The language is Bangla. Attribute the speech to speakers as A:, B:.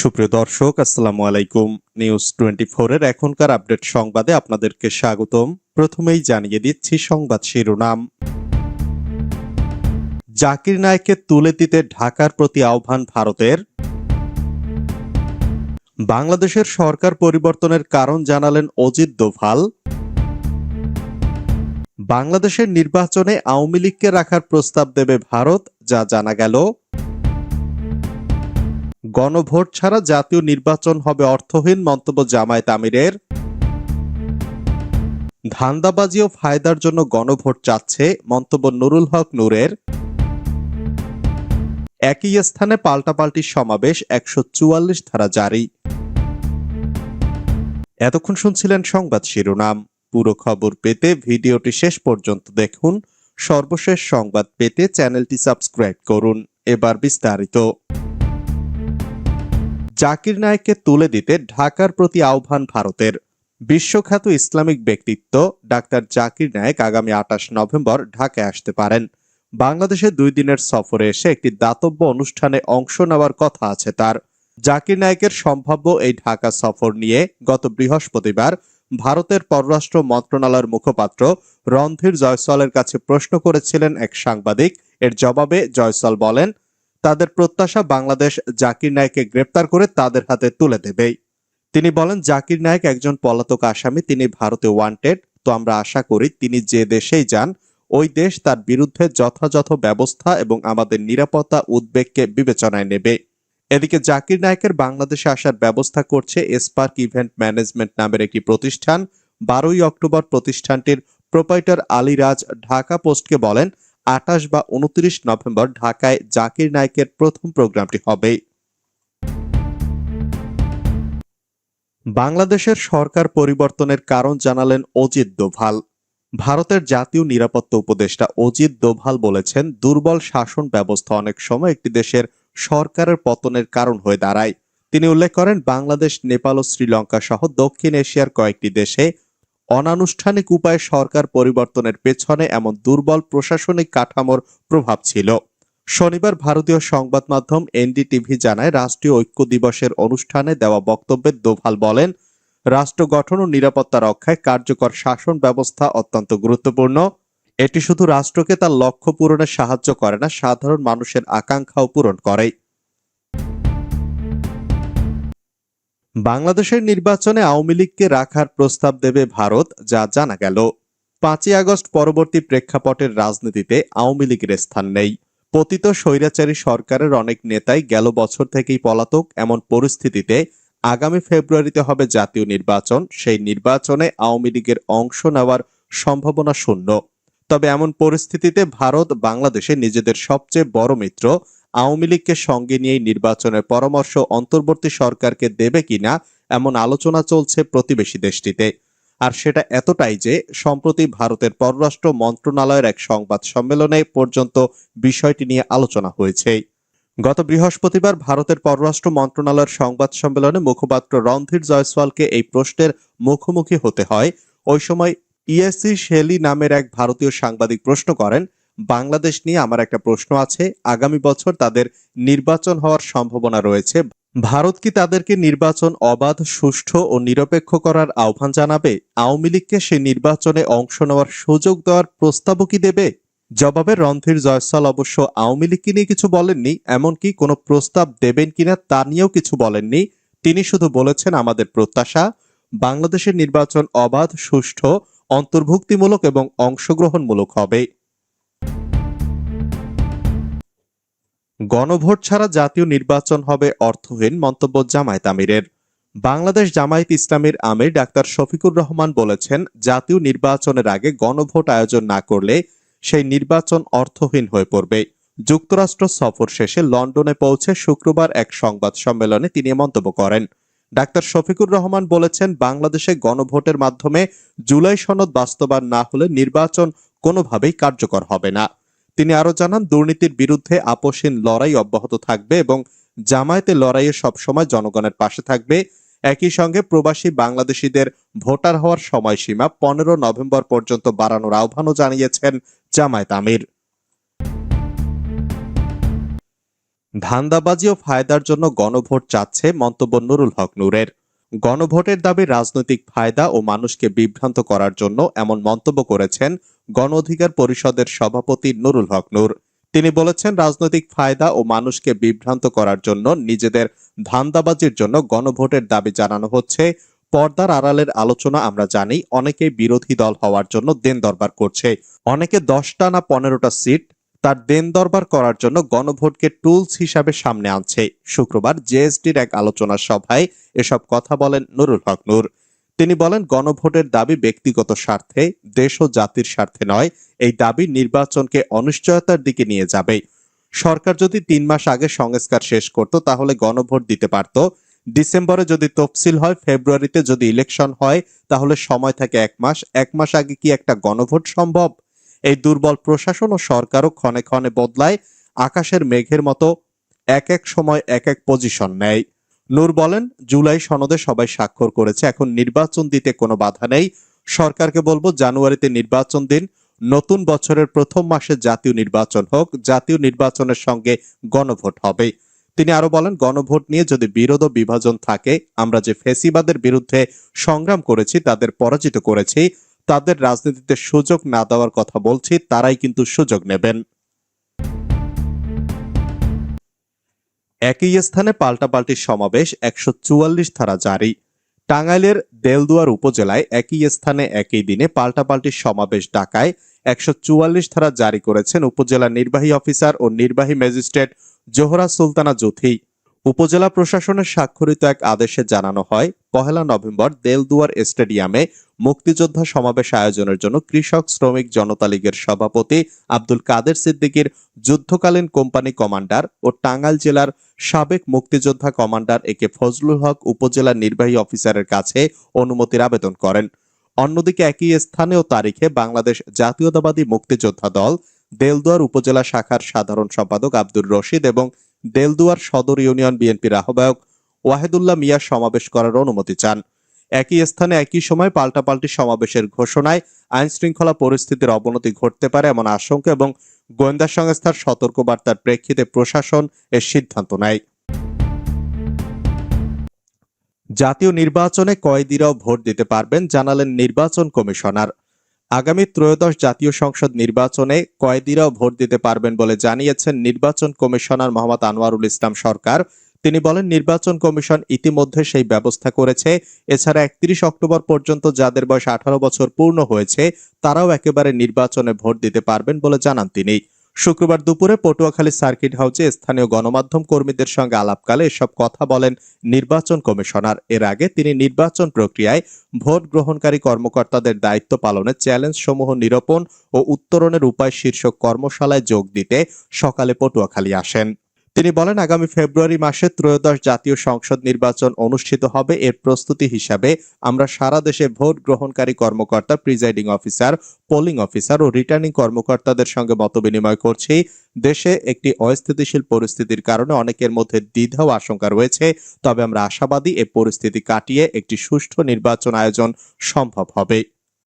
A: সুপ্রিয় দর্শক, আসসালামু আলাইকুম। নিউজ টোয়েন্টি এর এখনকার আপডেট সংবাদে আপনাদেরকে স্বাগতম। প্রথমেই জানিয়ে দিচ্ছি সংবাদ শিরোনাম। জাকির নায়ককে তুলে দিতে ঢাকার প্রতি আহ্বান ভারতের। বাংলাদেশের সরকার পরিবর্তনের কারণ জানালেন অজিত দোভাল। বাংলাদেশের নির্বাচনে আওয়ামী লীগকে রাখার প্রস্তাব দেবে ভারত, যা জানা গেল। গণভোট ছাড়া জাতীয় নির্বাচন হবে অর্থহীন মন্তব্য জামায়াত আমিরের। ধান্দাবাজি ও ফায়দার জন্য গণভোট চাচ্ছে মন্তব্য নুরুল হক নূরের। একই স্থানে পাল্টাপাল্টি সমাবেশ একশো চুয়াল্লিশ ধারা জারি। এতক্ষণ শুনছিলেন সংবাদ শিরোনাম। পুরো খবর পেতে ভিডিওটি শেষ পর্যন্ত দেখুন। সর্বশেষ সংবাদ পেতে চ্যানেলটি সাবস্ক্রাইব করুন। এবার বিস্তারিত। জাকির নায়েককে তুলে দিতে ঢাকার প্রতি আহ্বান ভারতের। বিশ্বখ্যাত ইসলামিক ব্যক্তিত্ব ডাক্তার জাকির নায়েক আগামী আঠাশ নভেম্বর ঢাকায় আসতে পারেন। বাংলাদেশে দুই দিনের সফরে এসে একটি দাতব্য অনুষ্ঠানে অংশ নেওয়ার কথা আছে তার। জাকির নায়েকের সম্ভাব্য এই ঢাকা সফর নিয়ে গত বৃহস্পতিবার ভারতের পররাষ্ট্র মন্ত্রণালয়ের মুখপাত্র রণধীর জয়সলের কাছে প্রশ্ন করেছিলেন এক সাংবাদিক। এর জবাবে জয়সল বলেন তাদের প্রত্যাশা বাংলাদেশ জাকির নায়ককে গ্রেপ্তার করে তাদের হাতে তুলে দেবেই তিনি বলেন, জাকির নায়ক একজন পলাতক আসামি, তিনি ভারতে ওয়ান্টেড তো আমরা আশা করি তিনি যে দেশেই যান, ওই দেশ তার বিরুদ্ধে যথাযথ ব্যবস্থা এবং আমাদের নিরাপত্তা উদ্বেগকে বিবেচনায় নেবে। এদিকে জাকির নায়কের বাংলাদেশে আসার ব্যবস্থা করছে এসপার্ক ইভেন্ট ম্যানেজমেন্ট নামের একটি প্রতিষ্ঠান। বারোই অক্টোবর প্রতিষ্ঠানটির প্রোপাইটার আলীরাজ ঢাকা পোস্টকে বলেন আঠাশ বা উনত্রিশ নভেম্বর ঢাকায় জাকির নায়কের প্রথম প্রোগ্রামটি হবে। বাংলাদেশের সরকার পরিবর্তনের কারণ জানালেন অজিত দোভাল। ভারতের জাতীয় নিরাপত্তা উপদেষ্টা অজিত দোভাল বলেছেন, দুর্বল শাসন ব্যবস্থা অনেক সময় একটি দেশের সরকারের পতনের কারণ হয়ে দাঁড়ায়। তিনি উল্লেখ করেন, বাংলাদেশ, নেপাল ও শ্রীলঙ্কা সহ দক্ষিণ এশিয়ার কয়েকটি দেশে অনানুষ্ঠানিক উপায়ে সরকার পরিবর্তনের পেছনে এমন দুর্বল প্রশাসনিক কাঠামোর প্রভাব ছিল। শনিবার ভারতীয় সংবাদ মাধ্যম এনডিটিভি জানায়, রাষ্ট্রীয় ঐক্য দিবসের অনুষ্ঠানে দেওয়া বক্তব্যে দোভাল বলেন, রাষ্ট্র গঠন ও নিরাপত্তা রক্ষায় কার্যকর শাসন ব্যবস্থা অত্যন্ত গুরুত্বপূর্ণ। এটি শুধু রাষ্ট্রকে তার লক্ষ্য পূরণে সাহায্য করে না, সাধারণ মানুষের আকাঙ্ক্ষাও পূরণ করে। বাংলাদেশের নির্বাচনে আওয়ামী লীগকে রাখার প্রস্তাব দেবে ভারত, যা জানা গেল। পাঁচই আগস্ট পরবর্তী প্রেক্ষাপটের রাজনীতিতে আওয়ামী লীগের স্থান নেই। পতিত স্বৈরাচারী সরকারের অনেক নেতাই গেল বছর থেকেই পলাতক, এমন পরিস্থিতিতে আগামী ফেব্রুয়ারিতে হবে জাতীয় নির্বাচন। সেই নির্বাচনে আওয়ামী লীগের অংশ নেওয়ার সম্ভাবনা শূন্য। তবে এমন পরিস্থিতিতে ভারত বাংলাদেশে নিজেদের সবচেয়ে বড় মিত্র আওয়ামী লীগকে সঙ্গে নিয়েই নির্বাচনের পরামর্শ অন্তর্বর্তী সরকারকে দেবে কিনা এমন আলোচনা চলছে প্রতিবেশী দেশটিতে। আর সেটা এতটাই যে, সম্প্রতি ভারতের পররাষ্ট্র মন্ত্রণালয়ের এক সংবাদ সম্মেলনে পর্যন্ত বিষয়টি নিয়ে আলোচনা হয়েছে। গত বৃহস্পতিবার ভারতের পররাষ্ট্র মন্ত্রণালয়ের সংবাদ সম্মেলনে মুখপাত্র রণধীর জয়সওয়ালকে এই প্রশ্নের মুখোমুখি হতে হয়। ওই সময় ইএসসি শেলি নামের এক ভারতীয় সাংবাদিক প্রশ্ন করেন বাংলাদেশ নিয়ে আমার একটা প্রশ্ন আছে। আগামী বছর তাদের নির্বাচন হওয়ার সম্ভাবনা রয়েছে। ভারত কি তাদেরকে নির্বাচন অবাধ, সুষ্ঠু ও নিরপেক্ষ করার আহ্বান জানাবে? আওয়ামী লীগকে সেই নির্বাচনে অংশ নেওয়ার সুযোগ দেওয়ার প্রস্তাবও কি দেবে? জবাবে রণধীর জয়সওয়াল অবশ্য আওয়ামী লীগকে নিয়ে কিছু বলেননি। এমনকি কোনো প্রস্তাব দেবেন কিনা তা নিয়েও কিছু বলেননি। তিনি শুধু বলেছেন আমাদের প্রত্যাশা, বাংলাদেশের নির্বাচন অবাধ, সুষ্ঠু, অন্তর্ভুক্তিমূলক এবং অংশগ্রহণমূলক হবে। গণভোট ছাড়া জাতীয় নির্বাচন হবে অর্থহীন মন্তব্য জামায়াত আমিরের। বাংলাদেশ জামায়াত ইসলামীর আমির ডাক্তার শফিকুর রহমান বলেছেন, জাতীয় নির্বাচনের আগে গণভোট আয়োজন না করলে সেই নির্বাচন অর্থহীন হয়ে পড়বে। যুক্তরাষ্ট্র সফর শেষে লন্ডনে পৌঁছে শুক্রবার এক সংবাদ সম্মেলনে তিনি মন্তব্য করেন। ডাক্তার শফিকুর রহমান বলেছেন, বাংলাদেশে গণভোটের মাধ্যমে জুলাই সনদ বাস্তবায়ন না হলে নির্বাচন কোনোভাবেই কার্যকর হবে না। তিনি আরও জানান, দুর্নীতির বিরুদ্ধে আপোষহীন লড়াই অব্যাহত থাকবে এবং জামায়াতে লড়াইয়ে সবসময় জনগণের পাশে থাকবে। একই সঙ্গে প্রবাসী বাংলাদেশিদের ভোটার হওয়ার সময়সীমা পনেরো নভেম্বর পর্যন্ত বাড়ানোর আহ্বানও জানিয়েছেন জামায়াত আমির। ধান্দাবাজি ও ফায়দার জন্য গণভোট চাচ্ছে মন্তব্য নুরুল হক নূরের। গণভোটের দাবি রাজনৈতিক ফায়দা ও মানুষকে বিভ্রান্ত করার জন্য এমন মন্তব্য করেছেন গণ অধিকার পরিষদের সভাপতি নুরুল হক নূর। তিনি বলেছেন, রাজনৈতিক ফায়দা ও মানুষকে বিভ্রান্ত করার জন্য নিজেদের ধান্দাবাজির জন্য গণভোটের দাবি জানানো হচ্ছে। পর্দার আড়ালের আলোচনা আমরা জানি, অনেকেই বিরোধী দল হওয়ার জন্য দেন দরবার করছে। অনেকে দশটা না পনেরোটা সিট তার দেন দরবার করার জন্য গণভোটকে টুলস হিসাবে সামনে আনছে। শুক্রবার জেএসডির এক আলোচনা সভায় এসব কথা বলেন নুরুল হক নূর। তিনি বলেন, গণভোটের দাবি ব্যক্তিগত স্বার্থে, দেশ ও জাতির স্বার্থে নয়। এই দাবি নির্বাচনকে অনিশ্চয়তার দিকে নিয়ে যাবে। সরকার যদি তিন মাস আগে সংস্কার শেষ করত, তাহলে গণভোট দিতে পারত। ডিসেম্বরে যদি তফসিল হয়, ফেব্রুয়ারিতে যদি ইলেকশন হয়, তাহলে সময় থাকে এক মাস। এক মাস আগে কি একটা গণভোট সম্ভব? এই দুর্বল প্রশাসন ও সরকারও ক্ষণে ক্ষণে বদলায়, আকাশের মেঘের মতো এক এক সময় এক এক পজিশন নেয়। নূর বলেন, জুলাই সনদে সবাই স্বাক্ষর করেছে, এখন নির্বাচন দিতে কোনো বাধা নেই। সরকারকে বলব, জানুয়ারিতে নির্বাচন দিন, নতুন বছরের প্রথম মাসে জাতীয় নির্বাচন হোক, জাতীয় নির্বাচনের সঙ্গে গণভোট হবে। তিনি আরও বলেন, গণভোট নিয়ে যদি বিরোধ বিভাজন থাকে, আমরা যে ফেসিবাদের বিরুদ্ধে সংগ্রাম করেছি, তাদের পরাজিত করেছি তাদের রাজনীতিতে সুযোগ না দেওয়ার কথা বলছি, তারাই কিন্তু সুযোগ নেবেন। একই স্থানে পাল্টাপাল্টি সমাবেশ একশো চুয়াল্লিশ ধারা জারি। টাঙ্গাইলের দেলদুয়ার উপজেলায় একই স্থানে একই দিনে পাল্টাপাল্টি সমাবেশ ডাকায় একশো চুয়াল্লিশ ধারা জারি করেছেন উপজেলা নির্বাহী অফিসার ও নির্বাহী ম্যাজিস্ট্রেট জোহরা সুলতানা জুথি উপজেলা প্রশাসনের স্বাক্ষরিত এক আদেশে জানানো হয়, পহেলা নভেম্বর দেলদুয়ার স্টেডিয়ামে মুক্তিযোদ্ধা সমাবেশ আয়োজনের জন্য কৃষক, শ্রমিক, জনতা লীগের সভাপতি আব্দুল কাদের সিদ্দিকীর যুদ্ধকালীন কোম্পানি কমান্ডার ও টাঙ্গাইল জেলার সাবেক মুক্তিযোদ্ধা কমান্ডার এ কে ফজলুল হক উপজেলা নির্বাহী অফিসারের কাছে অনুমতির আবেদন করেন। অন্যদিকে একই স্থানে ও তারিখে বাংলাদেশ জাতীয়তাবাদী মুক্তিযোদ্ধা দল দেলদুয়ার উপজেলা শাখার সাধারণ সম্পাদক আব্দুর রশিদ এবং দেলদুয়ার সদর ইউনিয়ন বিএনপির আহ্বায়ক ওয়াহেদুল্লাহ মিয়া সমাবেশ করার অনুমতি চান। একই স্থানে একই সময় পাল্টাপাল্টি সমাবেশের ঘোষণায় আইন শৃঙ্খলা পরিস্থিতির অবনতি ঘটতে পারে এমন আশঙ্কা এবং গোয়েন্দা সংস্থার সতর্কবার্তার প্রেক্ষিতে প্রশাসন এর সিদ্ধান্ত নেয়। জাতীয় নির্বাচনে কয়েদিরাও ভোট দিতে পারবেন, জানালেন নির্বাচন কমিশনার। আগামী ত্রয়োদশ জাতীয় সংসদ নির্বাচনে কয়েদিরাও ভোট দিতে পারবেন বলে জানিয়েছেন নির্বাচন কমিশনার মোহাম্মদ আনোয়ারুল ইসলাম সরকার। তিনি বলেন, নির্বাচন কমিশন ইতিমধ্যে সেই ব্যবস্থা করেছে। এছাড়া একত্রিশ অক্টোবর পর্যন্ত যাদের বয়স আঠারো বছর পূর্ণ হয়েছে, তারাও একেবারে নির্বাচনে ভোট দিতে পারবেন বলে জানান তিনি। শুক্রবার দুপুরে পটুয়াখালী সার্কিট হাউসে স্থানীয় গণমাধ্যম কর্মীদের সঙ্গে আলাপকালে এসব কথা বলেন নির্বাচন কমিশনার। এর আগে তিনি নির্বাচন প্রক্রিয়ায় ভোট গ্রহণকারী কর্মকর্তাদের দায়িত্ব পালনে চ্যালেঞ্জ সমূহ নিরূপণ ও উত্তরণের উপায় শীর্ষক কর্মশালায় যোগ দিতে সকালে পটুয়াখালী আসেন। তিনি বলেন, আগামী ফেব্রুয়ারি মাসে ত্রয়োদশ জাতীয় সংসদ নির্বাচন অনুষ্ঠিত হবে। এর প্রস্তুতি হিসাবে আমরা সারা দেশে ভোট গ্রহণকারী কর্মকর্তা, প্রিজাইডিং অফিসার, পোলিং অফিসার ও রিটার্নিং কর্মকর্তাদের সঙ্গে মতবিনিময় করছি। দেশে একটি অস্থিতিশীল পরিস্থিতির কারণে অনেকের মধ্যে দ্বিধা আশঙ্কা রয়েছে। তবে আমরা আশাবাদী, এ পরিস্থিতি কাটিয়ে একটি সুষ্ঠু নির্বাচন আয়োজন সম্ভব হবে।